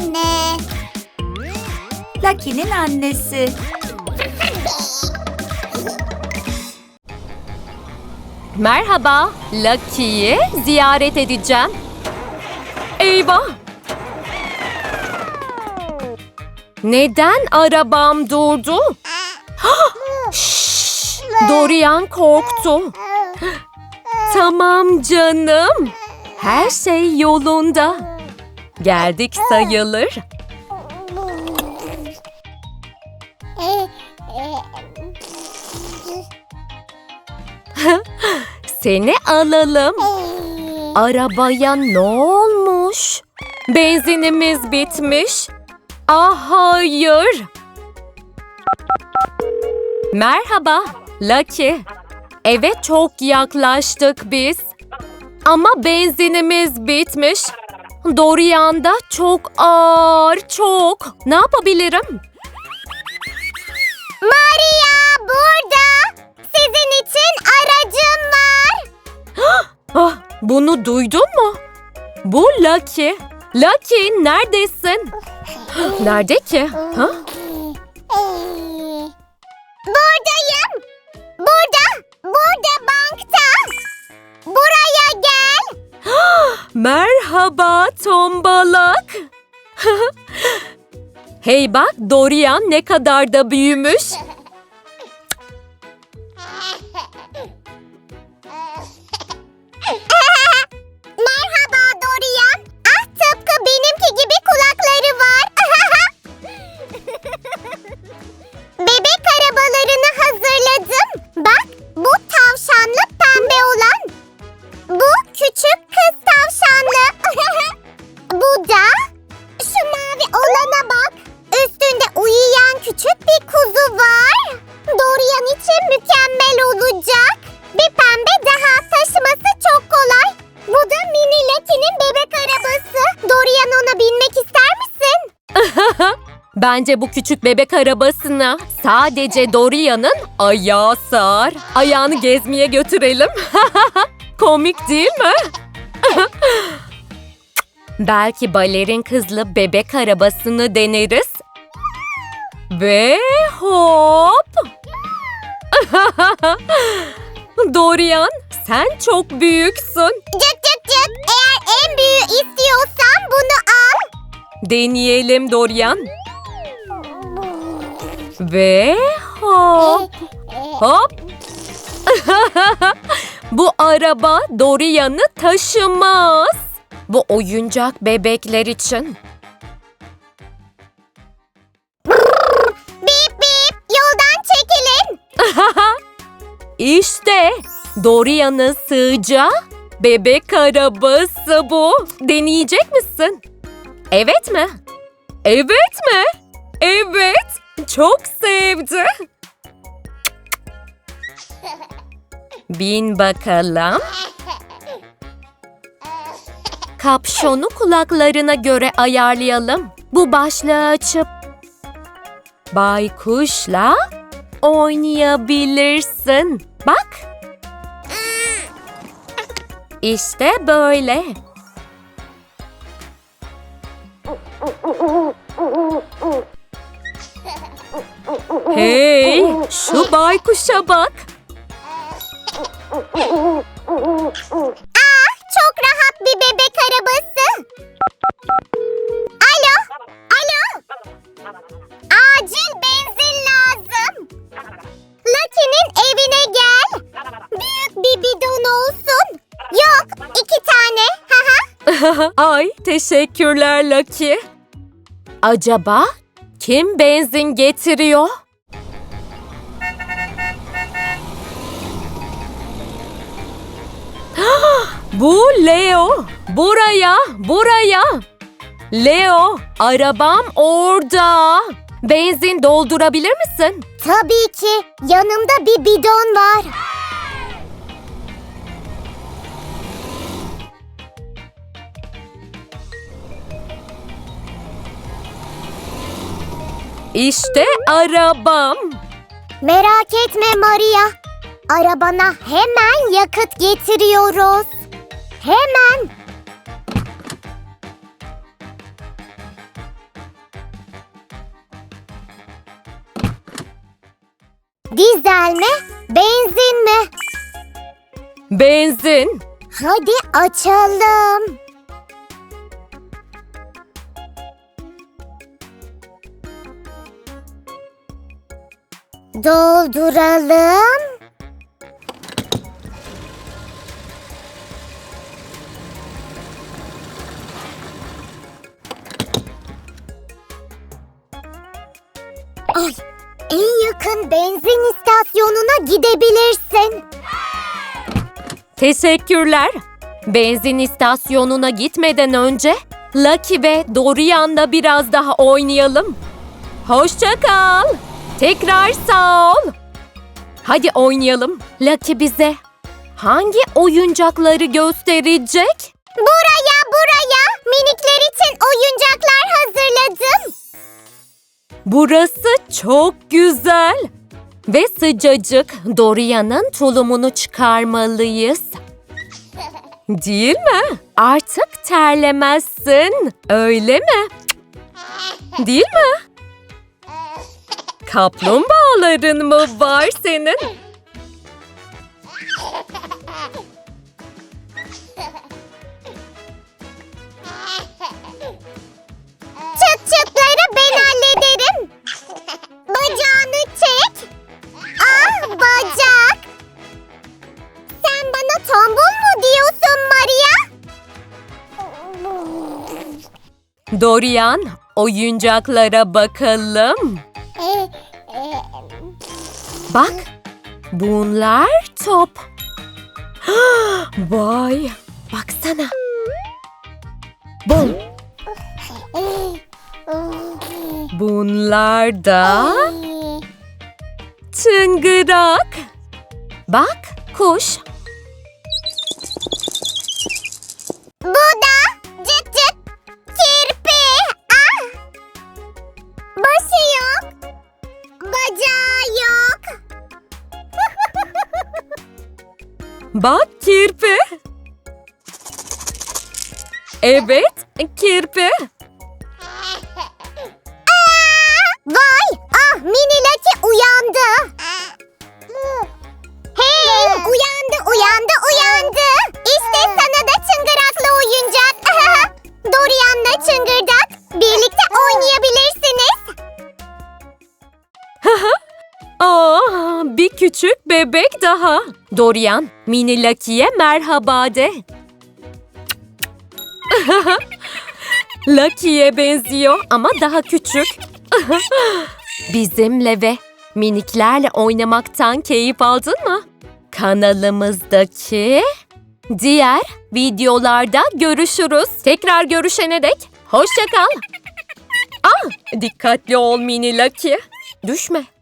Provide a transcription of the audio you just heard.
anne. Lucky'nin annesi. Merhaba, Lucky'yi ziyaret edeceğim. Eyvah! Neden arabam durdu? Şşş! Dorian korktu. Tamam canım. Her şey yolunda. Geldik sayılır. Seni alalım. Arabaya ne olmuş? Benzinimiz bitmiş. Ah hayır. Merhaba, Lucky. Eve çok yaklaştık biz. Ama benzinimiz bitmiş. Dorian da çok ağır, çok. Ne yapabilirim? Maria burada. Sizin için aracım var. Ah, bunu duydun mu? Bu Lucky. Lucky neredesin? Nerede ki? Ha? Merhaba tombalak. hey bak Dorian ne kadar da büyümüş. Bence bu küçük bebek arabasına sadece Dorian'ın ayağı sığar. Ayağını gezmeye götürelim. Komik değil mi? Belki balerin kızlı bebek arabasını deneriz. Ve hop! Dorian, sen çok büyüksün. Cık cık cık. Eğer en büyüğü istiyorsan bunu al. Deneyelim Dorian. Ve hop hop. Bu araba Dorian'ı taşımaz. Bu oyuncak bebekler için. Bip bip. Yoldan çekilin. İşte Dorian'ın sığacağı bebek arabası bu. Deneyecek misin? Evet mi? Evet mi? Evet. Çok sevdi. Bin bakalım. Kapşonu kulaklarına göre ayarlayalım. Bu başlığı açıp baykuşla oynayabilirsin. Bak. İşte böyle. Baykuşa bak. Ah çok rahat bir bebek arabası. Alo. Alo. Acil benzin lazım. Lucky'nin evine gel. Büyük bir bidon olsun. Yok iki tane. Ay, teşekkürler Lucky. Acaba kim benzin getiriyor? Bu Leo. Buraya, buraya. Leo, arabam orada. Benzin doldurabilir misin? Tabii ki. Yanımda bir bidon var. İşte arabam. Merak etme Maria. Arabana hemen yakıt getiriyoruz. Hemen. Dizel mi? Benzin mi? Benzin. Hadi açalım. Dolduralım. Ay, en yakın benzin istasyonuna gidebilirsin. Teşekkürler. Benzin istasyonuna gitmeden önce Lucky ve Dorian'la biraz daha oynayalım. Hoşça kal. Tekrar sağ ol. Hadi oynayalım. Lucky bize hangi oyuncakları gösterecek? Buraya buraya minikler için oyuncaklar hazırladım. Burası çok güzel. Ve sıcacık Dorian'ın tulumunu çıkarmalıyız. Değil mi? Artık terlemezsin. Öyle mi? Değil mi? Kaplumbağaların mı var senin? Dorian, oyuncaklara bakalım. Bak, bunlar top. Vay, baksana. Bom. Bunlar da çıngırak. Bak, kuş. Bak kirpi. Evet, kirpi. Vay! Ah mini Lucky uyandı. Hey! Uyandı, uyandı, uyandı. İşte sana da çıngıraklı oyuncak. Dorian'la çıngırdak. Birlikte oynayabilirsiniz. Aa, bir küçük bebek daha. Dorian, mini Lucky'ye merhaba de. Lucky'ye benziyor ama daha küçük. Bizimle ve miniklerle oynamaktan keyif aldın mı? Kanalımızdaki diğer videolarda görüşürüz. Tekrar görüşene dek hoşça kal. Ah, dikkatli ol mini Lucky. Düşme.